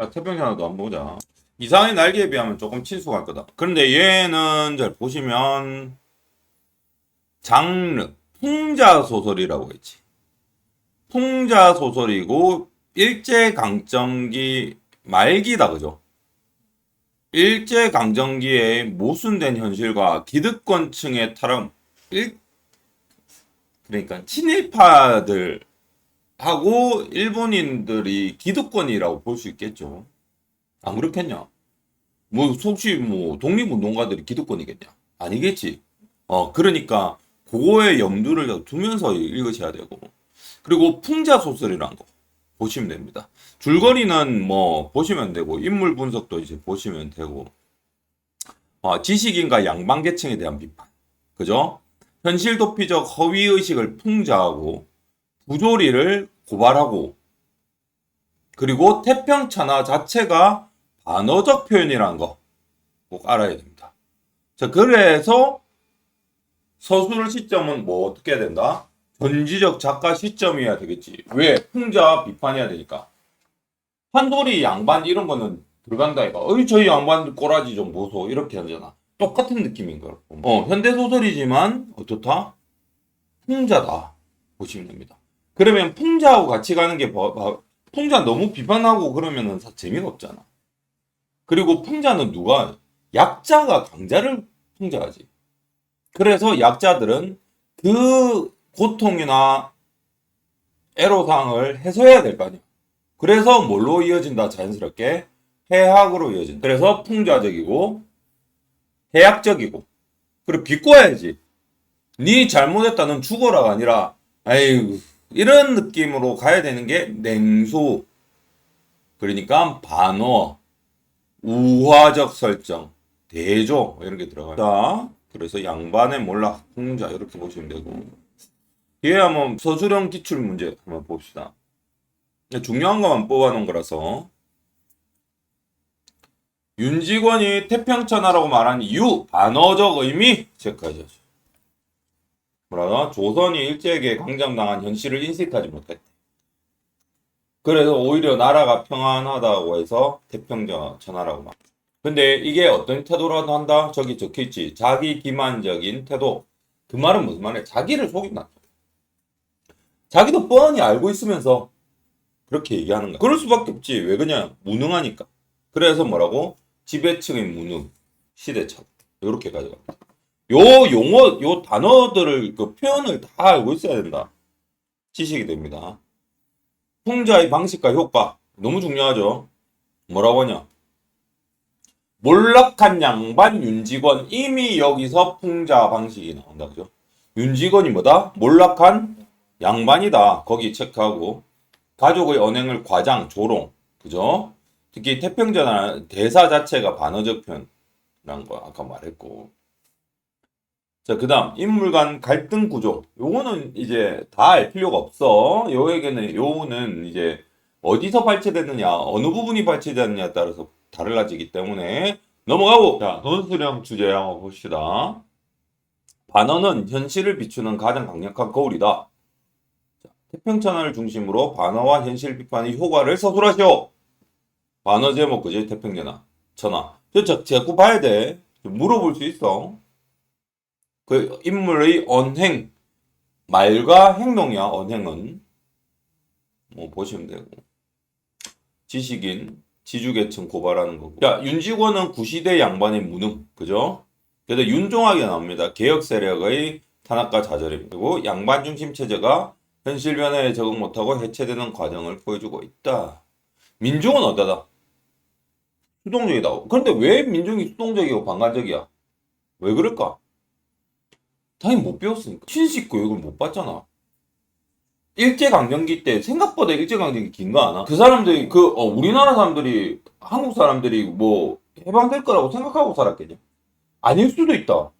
자, 태평양도 한번 보자. 이상의 날개에 비하면 조금 친숙할 거다. 그런데 얘는 잘 보시면 장르 풍자 소설이라고 했지. 풍자 소설이고 일제 강점기 말기다 그죠? 일제 강점기의 모순된 현실과 기득권층의 타령 일 그러니까 친일파들 하고 일본인들이 기득권이라고 볼 수 있겠죠. 안 그렇겠냐? 뭐 혹시 뭐 독립운동가들이 기득권이겠냐? 아니겠지. 어 그러니까 그거에 염두를 두면서 읽으셔야 되고 그리고 풍자 소설이라는 거 보시면 됩니다. 줄거리는 뭐 보시면 되고 인물 분석도 이제 보시면 되고 어, 지식인과 양반 계층에 대한 비판 그죠? 현실 도피적 허위 의식을 풍자하고 부조리를 고발하고 그리고 태평천하 자체가 반어적 표현이라는 거 꼭 알아야 됩니다. 자 그래서 서술 시점은 뭐 어떻게 해야 된다? 전지적 작가 시점이어야 되겠지. 왜? 풍자 비판해야 되니까. 한돌이 양반 이런 거는 들어간다 이가. 어이 저희 양반 꼬라지 좀 보소 이렇게 하잖아. 똑같은 느낌인 거야. 어 현대 소설이지만 어떻다? 풍자다 보시면 됩니다. 그러면 풍자하고 같이 가는 게 풍자 너무 비판하고 그러면은 사- 재미가 없잖아. 그리고 풍자는 누가 약자가 강자를 풍자하지. 그래서 약자들은 그 고통이나 애로사항을 해소해야 될 거 아니야. 그래서 뭘로 이어진다 자연스럽게 해학으로 이어진다. 그래서 풍자적이고 해학적이고 그리고 비꼬아야지. 네 잘못했다는 죽어라가 아니라 아이고 이런 느낌으로 가야 되는 게 냉소. 그러니까 반어, 우화적 설정, 대조 이런 게 들어가요. 자, 그래서 양반의 몰락, 풍자 이렇게 보시면 되고 뒤에 한번 서술형 기출 문제 한번 봅시다. 중요한 것만 뽑아놓은 거라서 윤직원이 태평천하라고 말한 이유 반어적 의미 체크하죠. 뭐라나 조선이 일제에게 강점당한 현실을 인식하지 못했대. 그래서 오히려 나라가 평안하다고 해서 태평천하라고 말. 근데 이게 어떤 태도라도 한다? 저기 적혀있지. 자기 기만적인 태도. 그 말은 무슨 말이야? 자기를 속인다. 자기도 뻔히 알고 있으면서 그렇게 얘기하는 거야. 그럴 수밖에 없지. 왜 그냥 무능하니까. 그래서 뭐라고? 지배층의 무능, 시대착. 이렇게 가져갑니다. 요 용어, 요 단어들을 그 표현을 다 알고 있어야 된다. 지식이 됩니다. 풍자의 방식과 효과 너무 중요하죠. 뭐라고 하냐? 몰락한 양반 윤직원 이미 여기서 풍자 방식이 나온다 그죠? 윤직원이 뭐다? 몰락한 양반이다. 거기 체크하고 가족의 언행을 과장, 조롱 그죠? 특히 태평전 대사 자체가 반어적 표현이란 거 아까 말했고 자, 그 다음, 인물 간 갈등 구조. 요거는 이제 다 알 필요가 없어. 요에게는, 요거는 이제 어디서 발췌됐느냐, 어느 부분이 발췌됐느냐에 따라서 달라지기 때문에 넘어가고! 자, 논술형 주제 한번 봅시다. 반어는 현실을 비추는 가장 강력한 거울이다. 자, 태평천하를 중심으로 반어와 현실 비판의 효과를 서술하시오! 반어 제목, 그지? 전화. 저, 저, 자꾸 봐야 돼. 물어볼 수 있어. 그 인물의 언행 말과 행동이야 언행은. 뭐 보시면 되고. 지식인 지주계층 고발하는 거고. 자 윤직원은 구시대 양반의 무능 그죠? 그래서 윤종학이 나옵니다. 개혁 세력의 탄압과 좌절입니다 그리고 양반 중심 체제가 현실 변화에 적응 못하고 해체되는 과정을 보여주고 있다. 민중은 어떠다? 수동적이다. 그런데 왜 민중이 수동적이고 방관적이야? 왜 그럴까 당연히 못 배웠으니까. 신식 교육을 못 받잖아. 일제강점기 때 생각보다 일제강점기 긴 거 아나? 그 사람들이, 그, 어, 우리나라 사람들이, 한국 사람들이 뭐, 해방될 거라고 생각하고 살았겠냐? 아닐 수도 있다.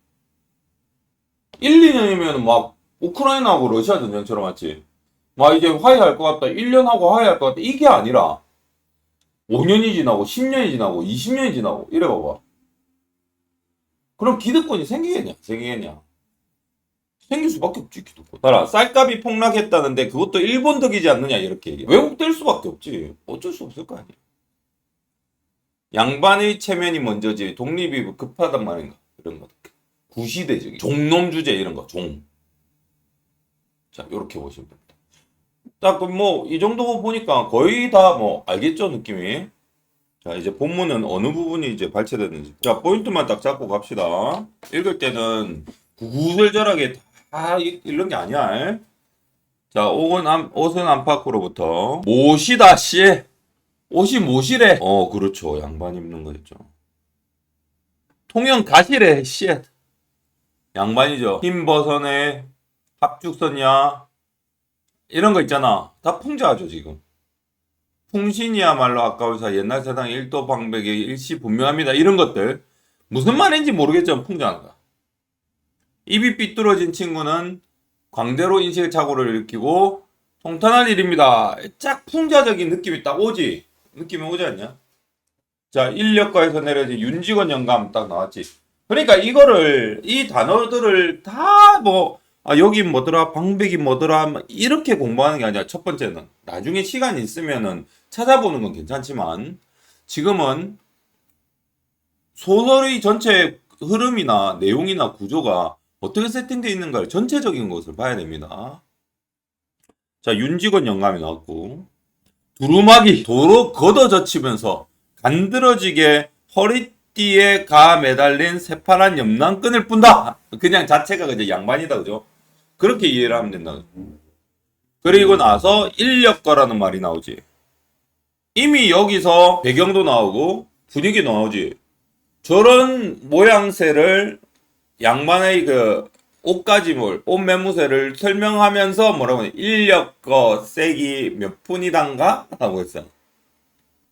1, 2년이면 막, 우크라이나하고 러시아 전쟁처럼 왔지. 막 이제 화해할 것 같다. 1년하고 화해할 것 같다. 이게 아니라, 5년이 지나고, 10년이 지나고, 20년이 지나고, 이래 봐봐. 그럼 기득권이 생기겠냐? 생기겠냐? 생길 수밖에 없지 기독권. 봐라 쌀값이 폭락했다는데 그것도 일본 덕이지 않느냐 이렇게 얘기해. 왜곡될 수밖에 없지. 어쩔 수 없을 거 아니야. 양반의 체면이 먼저지 독립이 급하단 말인가 이런 거 구시대적인 종놈 주제 이런 거 종. 자 이렇게 보시면 됩니다. 딱뭐이 정도 보니까 거의 다 뭐 알겠죠 느낌이. 자 이제 본문은 어느 부분이 이제 발췌됐는지. 자 포인트만 딱 잡고 갑시다. 읽을 때는 구구절절하게 다 읽- 읽는 게 아니야. 자 옷은 안 옷은 안팎으로부터 못이다 씨. 옷이 못이래. 어 그렇죠 양반 입는 거였죠. 통영 가시래 씨. 양반이죠. 흰 버선에 합죽선이야. 이런 거 있잖아. 다 풍자하죠, 지금. 풍신이야말로 아까워서 옛날 세상 일도 방백의 일시 분명합니다. 이런 것들. 무슨 말인지 모르겠지만 거야. 입이 삐뚤어진 친구는 광대로 인식착오를 일으키고 통탄할 일입니다. 짝 풍자적인 느낌이 딱 오지? 느낌이 오지 않냐? 자, 인력과에서 내려진 윤직원 영감 딱 나왔지. 그러니까 이거를 이 단어들을 다 뭐 아, 여기 뭐더라 방백이 뭐더라 막 이렇게 공부하는 게 아니라 첫 번째는 나중에 시간 있으면은 찾아보는 건 괜찮지만 지금은 소설의 전체 흐름이나 내용이나 구조가 어떻게 세팅되어 있는가를 전체적인 것을 봐야 됩니다. 자 윤직원 영감이 나왔고 두루마기 도로 걷어젖히면서 간드러지게 허리띠에 가 매달린 새파란 염랑끈을 푼다. 그냥 자체가 그저 양반이다, 그죠? 그렇게 이해를 하면 된다. 그리고 나서 인력거라는 말이 나오지. 이미 여기서 배경도 나오고 분위기 나오지. 저런 모양새를 양반의 그 옷가짐을 옷 매무새를 설명하면서 뭐라고 하냐 인력거 색이 몇 푼이단가 하고 했어요.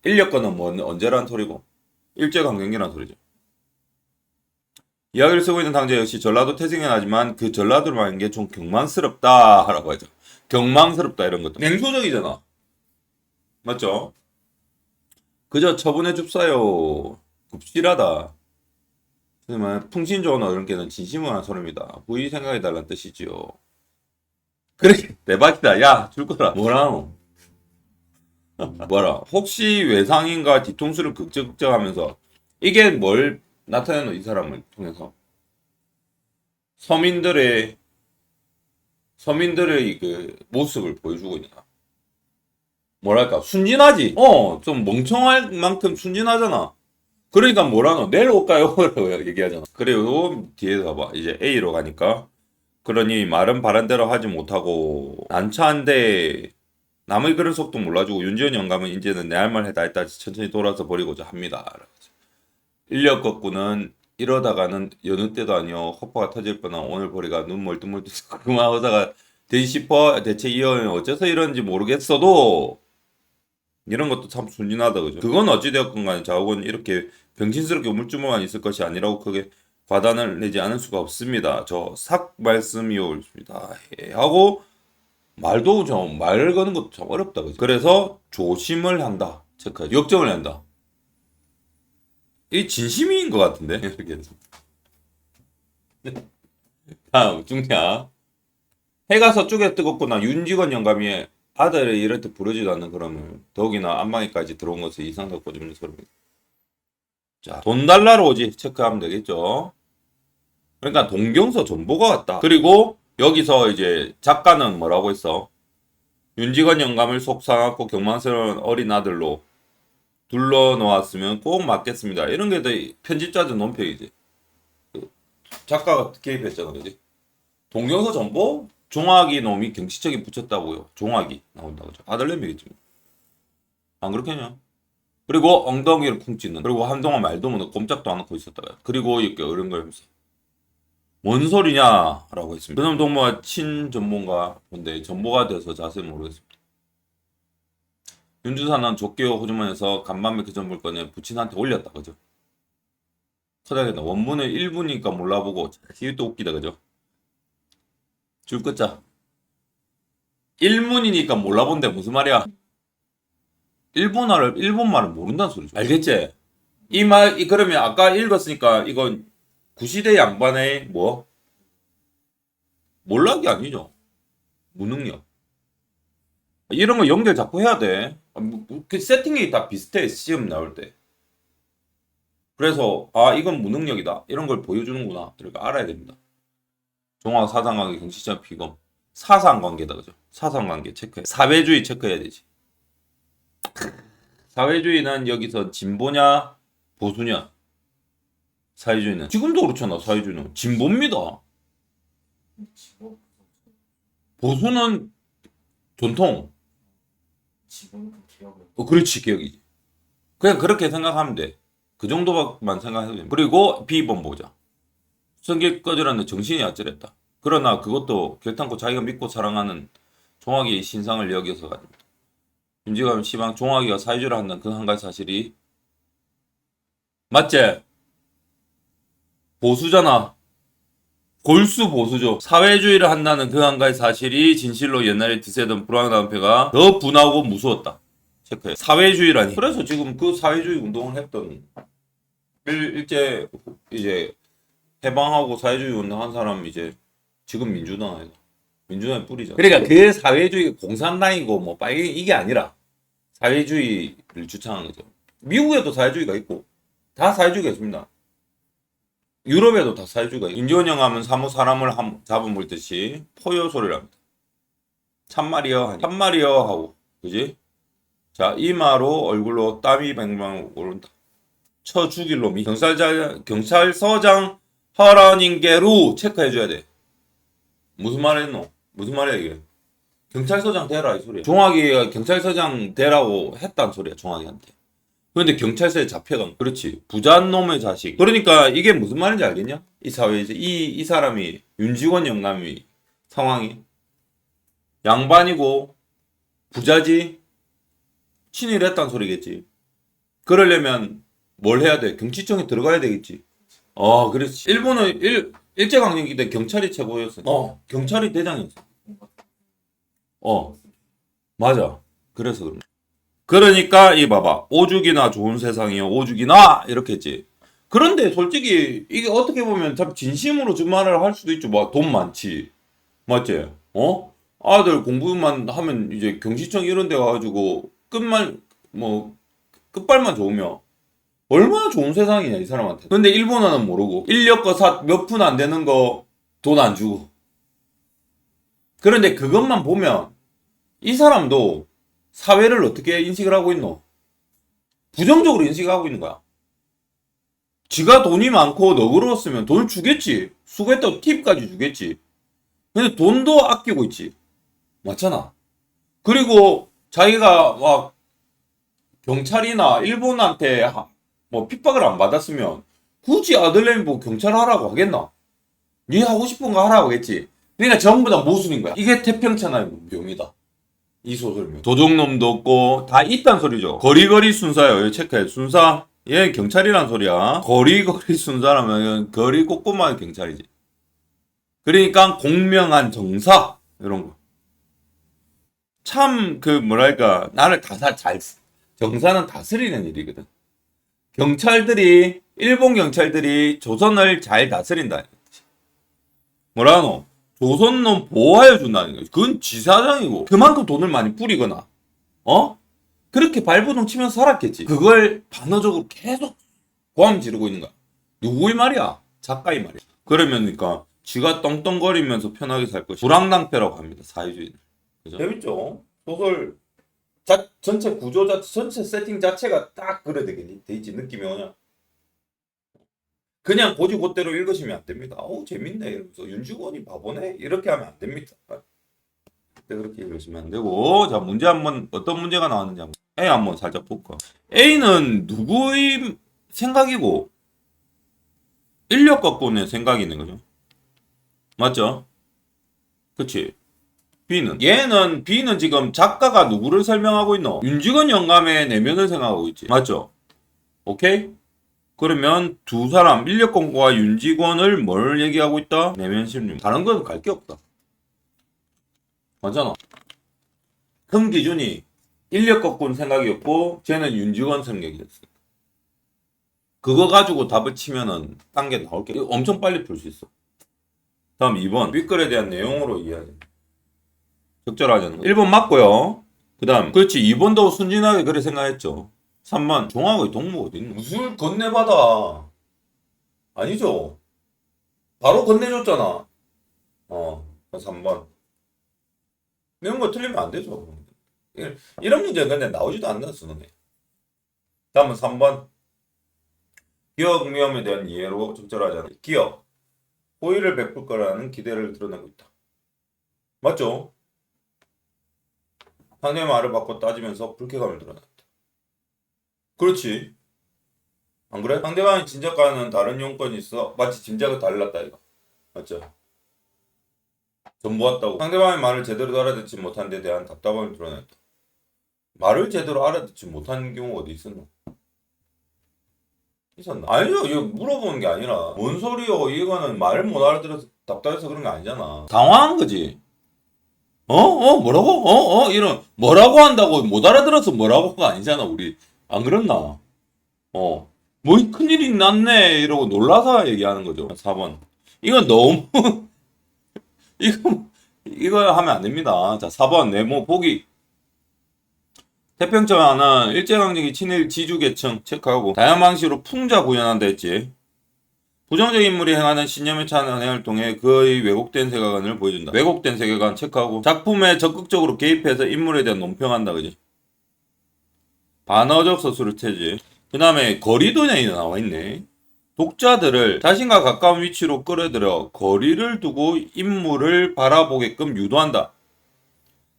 인력거는 뭐 언제란 소리고 일제강점기란 소리죠. 이야기를 쓰고 있는 당자 역시 전라도 태생이 나지만 그 전라도를 말하는 게 좀 경망스럽다 라고 하죠. 경망스럽다 이런 것도 냉소적이잖아. 맞죠? 그저 처분해 줍사요. 급실하다. 그러면 풍신 좋은 어른께는 진심을 한 소리입니다. 부의 생각해 달라는 뜻이지요. 그래 대박이다. 야 줄 거라. 뭐라노? 뭐라? 혹시 외상인가 뒤통수를 극적극적하면서 이게 뭘 나타내노 이 사람을 통해서 서민들의 서민들의 그 모습을 보여주고 있냐? 뭐랄까 순진하지? 어, 좀 멍청할 만큼 순진하잖아. 그러니까 뭐라노? 내일 올까요? 라고 얘기하잖아. 그리고 뒤에서 봐. 이제 A로 가니까. 그러니 말은 바란대로 하지 못하고 난처한데 남의 그런 속도 몰라주고 윤지원 영감은 이제는 내 할 말 해다 했다 천천히 돌아서 버리고자 합니다. 인력 거꾸는 이러다가는 여느 때도 아니요 허파가 터질 뻔한 오늘 버리가 눈 멀뚱멀뚱 그만 하다가 싶어 대체 이 여인 어째서 이런지 모르겠어도 이런 것도 참 순진하다 그죠? 그건 어찌되었건 간에 자욱은 이렇게 병신스럽게 우물쭈물만 있을 것이 아니라고 크게 과단을 내지 않을 수가 없습니다. 저 삭 말씀이옵니다. 예, 하고 말도 좀 말을 거는 것도 참 어렵다 그죠? 그래서 조심을 한다. 체크 역정을 한다. 이 진심인 것 같은데? 이렇게 다음 중냐 해가 서쪽에 뜨겁구나 윤직원 영감이 아들을 때 부르지도 않는 그러면 더욱이나 안방에까지 들어온 것을 이상하고 꼬집는 소리입니다. 자, 돈 달라로 오지 체크하면 되겠죠. 그러니까 동경서 전보가 왔다. 그리고 여기서 이제 작가는 뭐라고 했어? 윤직원 영감을 속상하고 경망스러운 어린 아들로 둘러 놓았으면 꼭 맞겠습니다. 이런 게더 편집자들 논평이지. 그 작가가 개입했잖아, 그지? 동경서 전보 종학이 놈이 경치척에 붙였다고요. 종학이 나온다고 죠 아들내미겠지. 뭐. 안 그렇겠냐? 그리고 엉덩이를 쿵 찢는. 그리고 한동안 말도 못 꼼짝도 안 하고 있었다가. 그리고 이렇게 어른 걸면서 뭔 소리냐라고 했습니다. 그놈 동무가 친 전문가 근데 전보가 돼서 자세히 모르겠습니다. 윤주사는 족개와 호주머니에서 간밤에 그 전물 꺼내 부친한테 올렸다 그죠? 찾아야겠다. 원문을 1분이니까 몰라보고 이것도 웃기다 그죠? 줄 끝자. 1문이니까 몰라본데 무슨 말이야? 일본어를 일본말을 모른다는 소리죠. 알겠지? 이 말, 이 그러면 아까 읽었으니까 이건 구시대 양반의 뭐 몰락이 아니죠. 무능력. 이런 거 연결 자꾸 해야 돼. 아, 뭐, 그 세팅이 다 비슷해 시험 나올 때. 그래서 아 이건 무능력이다 이런 걸 보여주는구나 이렇게 알아야 됩니다. 종합 사상관계 경치적 비검 사상관계다 그죠? 사상관계 체크해 사회주의 체크해야 되지. 사회주의는 여기서 진보냐 보수냐 사회주의는 지금도 그렇잖아 사회주의는 진보입니다. 보수는 전통 어, 그렇지 기억이지. 그냥 그렇게 생각하면 돼. 그 정도만 생각해도 돼. 그리고 B번 보자. 성격 꺼지라는 정신이 아찔했다. 그러나 그것도 결탄코 자기가 믿고 사랑하는 종학이의 신상을 여겨서 가집니다. 윤지감 시방 종학이가 사회주의를 한다는 그 한 가지 사실이 맞지? 보수잖아. 골수 보수죠. 사회주의를 한다는 그 한 가지 사실이 진실로 옛날에 드세던 불황한 패가 더 분하고 무서웠다. 체크해. 사회주의라니. 그래서 지금 그 사회주의 운동을 했던 일, 일제 이제 해방하고 사회주의 운동한 사람 이제 지금 민주당. 민주당의 뿌리죠. 그러니까 그 사회주의 공산당이고 뭐 빨갱이 이게 아니라 사회주의를 주창한 거죠. 미국에도 사회주의가 있고 다 사회주의가 있습니다. 유럽에도 다 사회주의가 있고 인지원형 하면 사무 사람을 함- 잡아물듯이 포효 소리를 합니다. 참말이여 하니 참말이여 하고 그지? 자 이마로 얼굴로 땀이 뱅뱅 오른다. 쳐 죽일 놈이 경찰자 경찰서장 하라닌게루 체크해줘야 돼. 무슨 말 했노? 무슨 말이야 이게? 경찰서장 되라 이 소리야. 종학이가 경찰서장 되라고 했단 소리야 종학이한테. 그런데 경찰서에 잡혀간 그렇지 부자한 놈의 자식. 그러니까 이게 무슨 말인지 알겠냐? 이 사회에서 이 이 사람이 윤직원 영감이 상황이 양반이고 부자지 친일했단 소리겠지. 그러려면 뭘 해야 돼? 경치청에 들어가야 되겠지. 어, 그렇지. 일본은 일 일제강점기 때 경찰이 최고였어. 어, 경찰이 대장이었어. 어, 맞아. 그래서 그런. 그러니까 이 봐봐 오죽이나 좋은 세상이요 오죽이나 이렇게 했지. 그런데 솔직히 이게 어떻게 보면 참 진심으로 그 말을 할 수도 있죠. 뭐돈 많지, 맞지? 어? 아들 공부만 하면 이제 경시청 이런 데 가가지고 끝만 뭐 끝발만 좋으면 얼마나 좋은 세상이냐 이 사람한테. 근데 일본어는 모르고 인력거 몇 푼 안 되는 거 돈 안 주고. 그런데 그것만 보면 이 사람도 사회를 어떻게 인식을 하고 있노? 부정적으로 인식하고 있는 거야. 지가 돈이 많고 너그러웠으면 돈을 주겠지. 수고했다고 팁까지 주겠지. 근데 돈도 아끼고 있지. 맞잖아. 그리고 자기가 막 경찰이나 일본한테 하- 뭐 핍박을 안 받았으면 굳이 아들내미 보고 경찰 하라고 하겠나? 네 하고 싶은 거 하라고 하겠지. 그러니까 전부 다 모순인 거야. 이게 태평천하의 묘미다. 이 소설명. 도둑놈도 없고 다 있단 소리죠. 거리거리 순사예요. 체크해. 순사. 얘 경찰이란 소리야. 거리거리 순사라면 거리 곳곳만 경찰이지. 그러니까 공명한 정사 이런 거. 참 그 뭐랄까 나를 다사 잘 정사는 다스리는 일이거든. 경찰들이 일본 경찰들이 조선을 잘 다스린다. 뭐라노? 조선놈 보호하여 준다는 거지. 그건 지사장이고 그만큼 돈을 많이 뿌리거나 어? 그렇게 발버둥 치면서 살았겠지. 그걸 반어적으로 계속 고함 지르고 있는 거야. 누구의 말이야? 작가의 말이야. 그러면니까 지가 떵떵거리면서 편하게 살 것이 불황당패라고 합니다. 사회주의는. 그죠? 재밌죠? 소설 자, 전체 구조 자체, 전체 세팅 자체가 딱 그래 되겠니? 돼 있지 느낌이 오냐? 그냥 고지 곧대로 읽으시면 안 됩니다. 어우 재밌네 이러면서 윤주건이 바보네 이렇게 하면 안 됩니다. 네, 그렇게 읽으시면 안 되고 자 문제 한번 어떤 문제가 나왔는지 한번 A 한번 살짝 볼까. A는 누구의 생각이고 인력 갖고는 생각이 있는 거죠. 맞죠? 그치? B는 얘는 B는 지금 작가가 누구를 설명하고 있노? 윤직원 영감의 내면을 생각하고 있지. 맞죠? 오케이? 그러면 두 사람 인력공고와 윤직원을 뭘 얘기하고 있다? 내면 심리. 다른 건 갈 게 없다. 맞잖아. 큰 기준이 인력공고는 생각이었고 쟤는 윤직원 생각이었어. 그거 가지고 답을 치면은 딴 게 나올 게 엄청 빨리 풀 수 있어. 다음 2번 윗글에 대한 내용으로 이해하자. 적절하지 않은 거. 1번 맞고요. 그 다음 그렇지 2번도 순진하게 그래 생각했죠. 3번 종학의 동무 어디 있노? 무술 건네받아. 아니죠. 바로 건네줬잖아. 어, 3번. 이런 거 틀리면 안 되죠. 이- 이런 문제 근데 나오지도 않는 수능에. 다음은 3번. 기억 위험에 대한 이해로 적절하지 않은 기억. 호의를 베풀 거라는 기대를 드러내고 있다. 맞죠? 상대의 말을 받고 따지면서 불쾌감을 드러냈다. 그렇지. 안 그래? 상대방이 짐작과는 다른 용건이 있어. 마치 짐작이 달랐다 이거. 맞죠? 전부 왔다고. 상대방의 말을 제대로 알아듣지 못한 데 대한 답답함을 드러냈다. 말을 제대로 알아듣지 못한 경우 어디 있었나? 있었나? 아니죠. 이거 물어보는 게 아니라 뭔 소리요? 이거는 말을 못 알아들어서 답답해서 그런 게 아니잖아. 당황한 거지. 어? 어? 뭐라고? 어? 어? 이런 뭐라고 한다고 못 알아들어서 뭐라고가 아니잖아 우리 안 그랬나? 어. 뭐 큰일이 났네 이러고 놀라서 얘기하는 거죠. 4번. 이건 너무 이거 이거 하면 안 됩니다. 자, 4번 네모 보기. 태평점 하나 일제강점기 친일 지주 계층 체크하고 다양한 방식으로 풍자 구현한다 했지. 부정적 인물이 행하는 신념에 찬한 행을 통해 그의 왜곡된 세계관을 보여준다. 왜곡된 세계관 체크하고 작품에 적극적으로 개입해서 인물에 대한 논평한다, 그지? 반어적 서술을 채지. 그 다음에 거리도냐이 나와 있네. 독자들을 자신과 가까운 위치로 끌어들여 거리를 두고 인물을 바라보게끔 유도한다.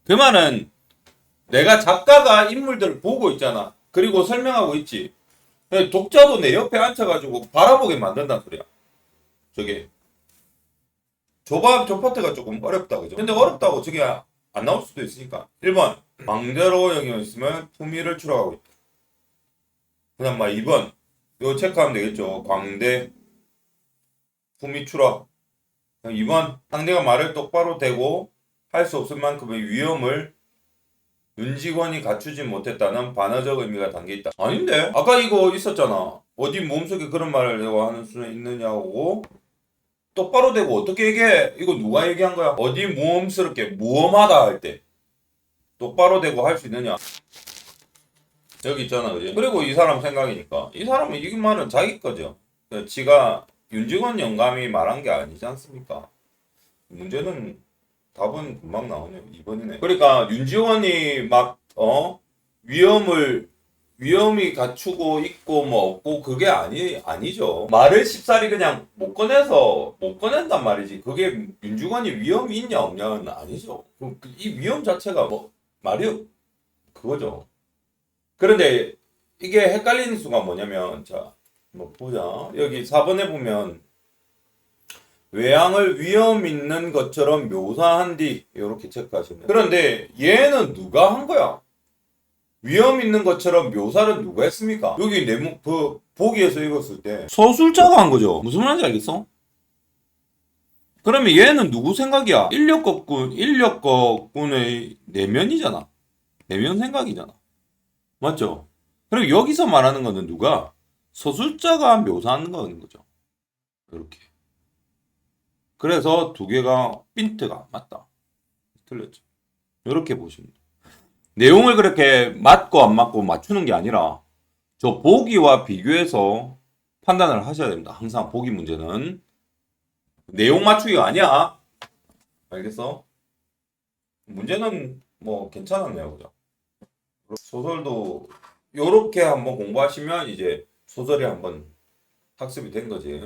그 말은 내가 작가가 인물들을 보고 있잖아. 그리고 설명하고 있지. 근데 독자도 내 옆에 앉혀가지고 바라보게 만든다는 소리야. 저게. 조밥, 조파트가 조금 어렵다, 그죠? 근데 어렵다고 저게 안 나올 수도 있으니까. 1번. 망대로 여기 있으면 품위를 추락하고 있다. 그 다음, 막 2번. 이거 체크하면 되겠죠. 광대, 품위 추락. 2번. 상대가 말을 똑바로 대고 할 수 없을 만큼의 위험을 윤직원이 갖추지 못했다는 반어적 의미가 담겨 있다. 아닌데? 아까 이거 있었잖아. 어디 몸속에 그런 말을 내가 하는 수는 있느냐고. 똑바로 대고 어떻게 얘기해? 이거 누가 얘기한 거야? 어디 모험스럽게 모험하다 할 때. 똑바로 대고 할 수 있느냐? 여기 있잖아, 그지? 그리고 이 사람 생각이니까. 이 사람은 이 말은 자기 거죠. 그 지가 윤직원 영감이 말한 게 아니지 않습니까? 문제는 답은 금방 나오네요. 2번이네. 그러니까 윤지원이 막 어? 위험을 위험이 갖추고 있고 뭐 없고 그게 아니 아니죠. 말을 쉽사리 그냥 못 꺼내서 못 꺼낸단 말이지. 그게 윤주관이 위험이 있냐 없냐는 아니죠. 그이 위험 자체가 뭐 말이 그거죠. 그런데 이게 헷갈리는 수가 뭐냐면 자, 뭐 보자. 여기 4번에 보면 외양을 위험 있는 것처럼 묘사한 뒤 이렇게 체크하시면 그런데 얘는 누가 한 거야? 위험 있는 것처럼 묘사를 누가 했습니까? 여기 내목 그 보기에서 읽었을 때 서술자가 한 거죠. 무슨 말인지 알겠어? 그러면 얘는 누구 생각이야? 인력거꾼 인력거꾼의 내면이잖아. 내면 생각이잖아. 맞죠? 그럼 여기서 말하는 거는 누가 서술자가 묘사하는 거는 거죠. 이렇게. 그래서 두 개가 핀트가 맞다. 틀렸죠. 이렇게 보시면. 내용을 그렇게 맞고 안 맞고 맞추는 게 아니라 저 보기와 비교해서 판단을 하셔야 됩니다. 항상 보기 문제는 내용 맞추기가 아니야. 알겠어? 문제는 뭐 괜찮았네요, 그죠? 소설도 요렇게 한번 공부하시면 이제 소설이 한번 학습이 된 거지.